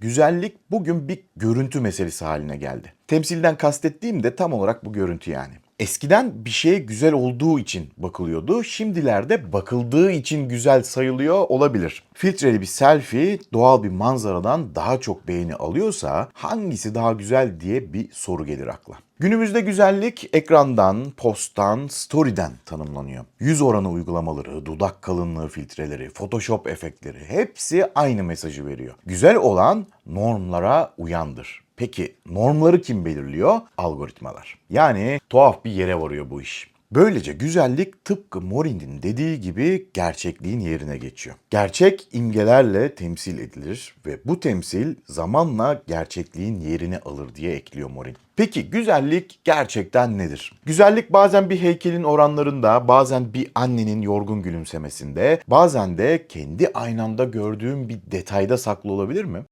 Güzellik bugün bir görüntü meselesi haline geldi. Temsilden kastettiğim de tam olarak bu görüntü yani. Eskiden bir şeye güzel olduğu için bakılıyordu. Şimdilerde bakıldığı için güzel sayılıyor olabilir. Filtreli bir selfie doğal bir manzaradan daha çok beğeni alıyorsa hangisi daha güzel diye bir soru gelir akla. Günümüzde güzellik ekrandan, posttan, story'den tanımlanıyor. Yüz oranı uygulamaları, dudak kalınlığı filtreleri, Photoshop efektleri hepsi aynı mesajı veriyor. Güzel olan normlara uyandır. Peki normları kim belirliyor? Algoritmalar. Yani tuhaf bir yere varıyor bu iş. Böylece güzellik tıpkı Morin'in dediği gibi gerçekliğin yerine geçiyor. Gerçek imgelerle temsil edilir ve bu temsil zamanla gerçekliğin yerini alır diye ekliyor Morin. Peki güzellik gerçekten nedir? Güzellik bazen bir heykelin oranlarında, bazen bir annenin yorgun gülümsemesinde, bazen de kendi aynamda gördüğüm bir detayda saklı olabilir mi?